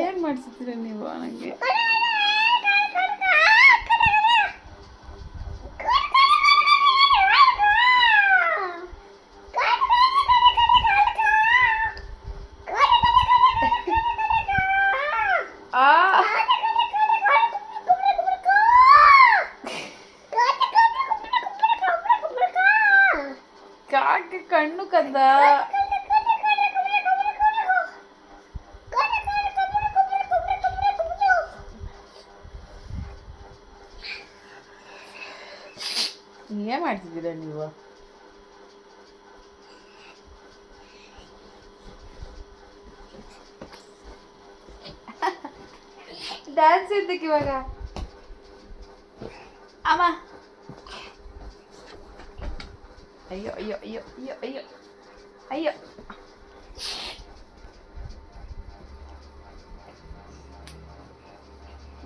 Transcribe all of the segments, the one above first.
ಏನು ಮಾಡಿಸ್ತೀರ ನೀವು ನನಗೆ ಆ ಕಾಗೆ ಕಣ್ಣು ಏನ್ ಮಾಡ್ತಿದ್ದೀರಾ ನೀವು? ಡ್ಯಾನ್ಸ್ ಇದ್ದಕ್ಕೆ ಇವಾಗ. ಅಮ್ಮ. ಅಯ್ಯೋ ಅಯ್ಯೋ ಅಯ್ಯೋ ಅಯ್ಯೋ ಅಯ್ಯೋ. ಅಯ್ಯೋ.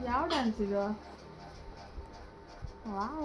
ಯಾವ ಡ್ಯಾನ್ಸ್ ಇದು? ವಾವ್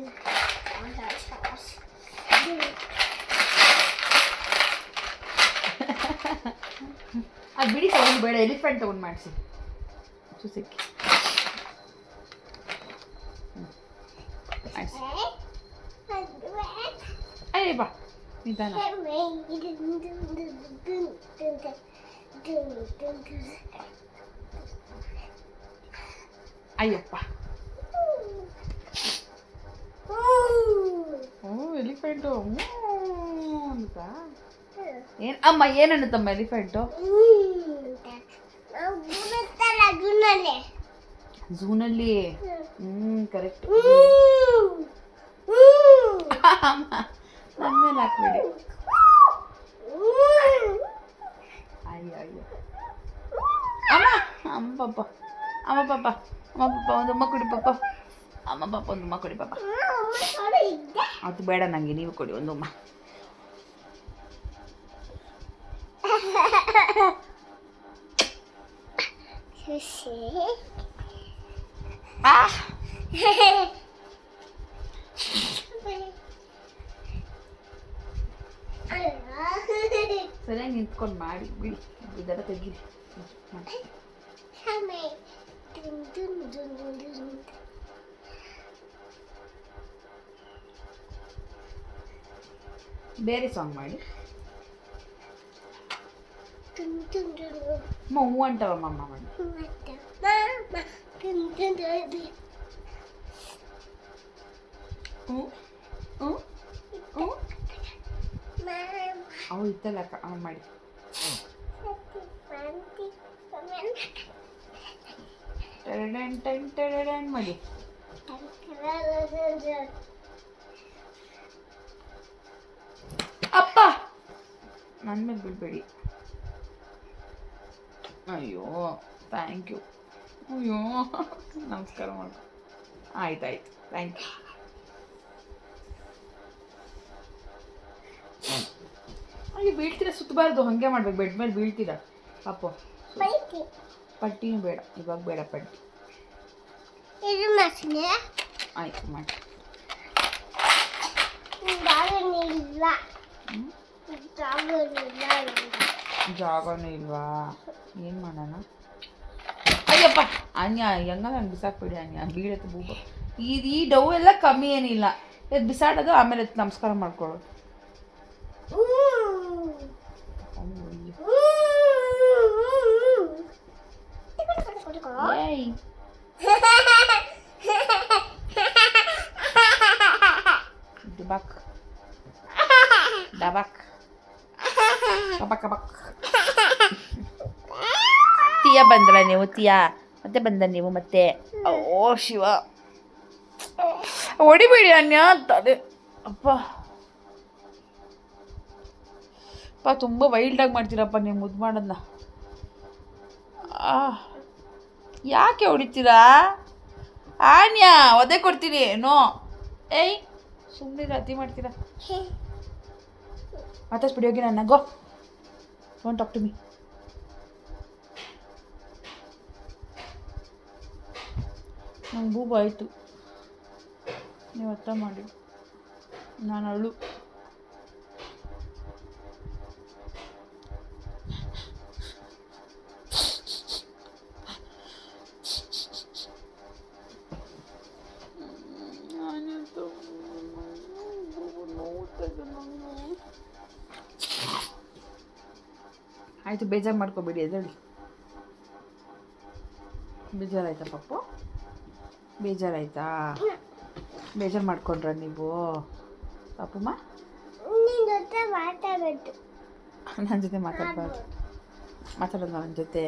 ಅದು ಬಿಡಿ ತಗೊಂಡು ಬೇಡ ಎಲಿಫೆಂಟ್ ತಗೊಂಡು ಮಾಡಿಸಿ. ಕುಸಿಕ್ಕಿ ಮಾಡಿಸಿ ಅಯ್ಯ ಬಾ. ನಿಧಾನ. ಅಯ್ಯಪ್ಪ ಓ ಎಲಿಫೆಂಟು ಅಂತ. ಏನು ಅಮ್ಮ ಏನನ್ನುತ್ತಮ್ಮ ಎಲಿಫೆಂಟು ಝೂನಲ್ಲಿ? ಹ್ಞೂ ಕರೆಕ್ಟ್ ಅಮ್ಮ ನನ್ನ ಮೇಲೆ ಹಾಕ್ಬೇಡಿ. ಅಯ್ಯೋ ಅಯ್ಯೋ. ಅಮ್ಮ ಅಮ್ಮ ಪಾಪ. ಅಮ್ಮ ಪಾಪ. ಅಮ್ಮ ಪಾಪ ಒಂದು ಅಮ್ಮ ಕೊಡಿ ಪಾಪ. ಅಮ್ಮ ಪಾಪ ಒಂದು ಅಮ್ಮ ಕೊಡಿ ಪಾಪ. ಅದು ಬೇಡ ನನಗೆ ನೀವು ಕೊಡಿ ಒಂದು ಅಮ್ಮ. ಆ ಸರಿಯಾಗಿ ನಿಂತ್ಕೊಂಡು ಮಾಡಿ ಬಿಡಿ. ತೆಗೀರಿ ಮಾಡಿ ಬೇರೆ ಸಾಂಗ್ ಮಾಡಿ. ಹ್ಞೂ ಹ್ಞೂ ಹ್ಞೂ ಅವು ಇತ್ತಲ್ಲಕ್ಕ ಅವ ಮಾಡಿ ಟೆರಡನ್ ಟನ್ ಟೆರಡನ್ ಮಾಡಿ ಅಪ್ಪ ನನ್ನ ಮೇಲೆ ಬಿಡಬೇಡಿ ಅಯ್ಯೋ ಥ್ಯಾಂಕ್ ಯು ಅಯ್ಯೋ ನಮಸ್ಕಾರ ಮಾಡು. ಆಯ್ತು ಆಯ್ತು ಥ್ಯಾಂಕ್ ಯು ಅಲ್ಲಿ ಬೀಳ್ತೀರಾ? ಸುತ್ತಬಾರ್ದು ಹಾಗೆ ಮಾಡ್ಬೇಕು ಬೆಡ್ ಮೇಲೆ ಬೀಳ್ತೀರಾ? ಪಾಪ ಪಟ್ಟಿನೂ ಬೇಡ ಇವಾಗ ಬೇಡ ಪಟ್ಟಿ. ಆಯ್ತು ಮಾಡಿ. ಇಲ್ಲ ಜಾಗನೂ ಇಲ್ವಾ? ಏನು ಮಾಡೋಣ? ಅಯ್ಯಪ್ಪ ಅನ್ಯ ಹೆಂಗ ನಾನು ಬಿಸಾಕ್ಬಿಡಿ ಅನ್ಯ ಬೀಳತ್ತೆ ಬೂಬ. ಈ ಈ ಡವ್ ಎಲ್ಲ ಕಮ್ಮಿ ಏನಿಲ್ಲ. ಇದು ಬಿಸಾಡೋದು ಆಮೇಲೆ ಎದ್ದು ನಮಸ್ಕಾರ ಮಾಡ್ಕೊಳ್ಳು ಏಯ್. ಡಬಕ್ ಡಬಾಕ್. ಕಬಕ್ ಕಬಕ್. ತೀಯ ಬಂದ್ರ ನೀವು, ತೀಯ. ಮತ್ತೆ ಬಂದ ನೀವು, ಮತ್ತೆ. ಓ ಶಿವ. ಹೊಡಿಬೇಡಿ ಅನ್ಯ ಅಂತ ಅದೇ ಅಪ್ಪ. ಅಪ್ಪ, ತುಂಬ ಆಗಿ ಮಾಡ್ತೀರಪ್ಪ ನೀವು ಮುದ್ದು ಮಾಡೋದನ್ನ ಯಾಕೆ ಹೊಡಿತೀರಾ? ಆನ್ಯಾ ಒದೆ ಕೊಡ್ತೀನಿ, ನೋ. ಏಯ್ ಸುಮ್ಮನೆ ಅತಿ ಮಾಡ್ತೀರಾ? ಮಾತಾಡ್ಸ್ಬಿಡಿ, ಹೋಗಿ ನನ್ನ go don't talk to me ನಂಗೆ ಆಯಿತು. ನೀವು ಅರ್ಥ ಮಾಡಿ. ನಾನು ಅಳು. ಆಯಿತು ಬೇಜಾರು ಮಾಡ್ಕೋಬೇಡಿ ಅದರಲ್ಲಿ ಬೇಜಾರಾಯ್ತಾ ಪಪ್ಪು ಬೇಜಾರಾಯ್ತಾ? ಬೇಜಾರು ಮಾಡ್ಕೊಂಡ್ರ ನೀವು? ಪಾಪಮ್ಮ ನಿನ್ನ ಜೊತೆ ಮಾತಾಡಬೇಕು. ನನ್ನ ಜೊತೆ ಮಾತಾಡ್ಬಾರ್ದು. ಮಾತಾಡೋದು ನನ್ನ ಜೊತೆ.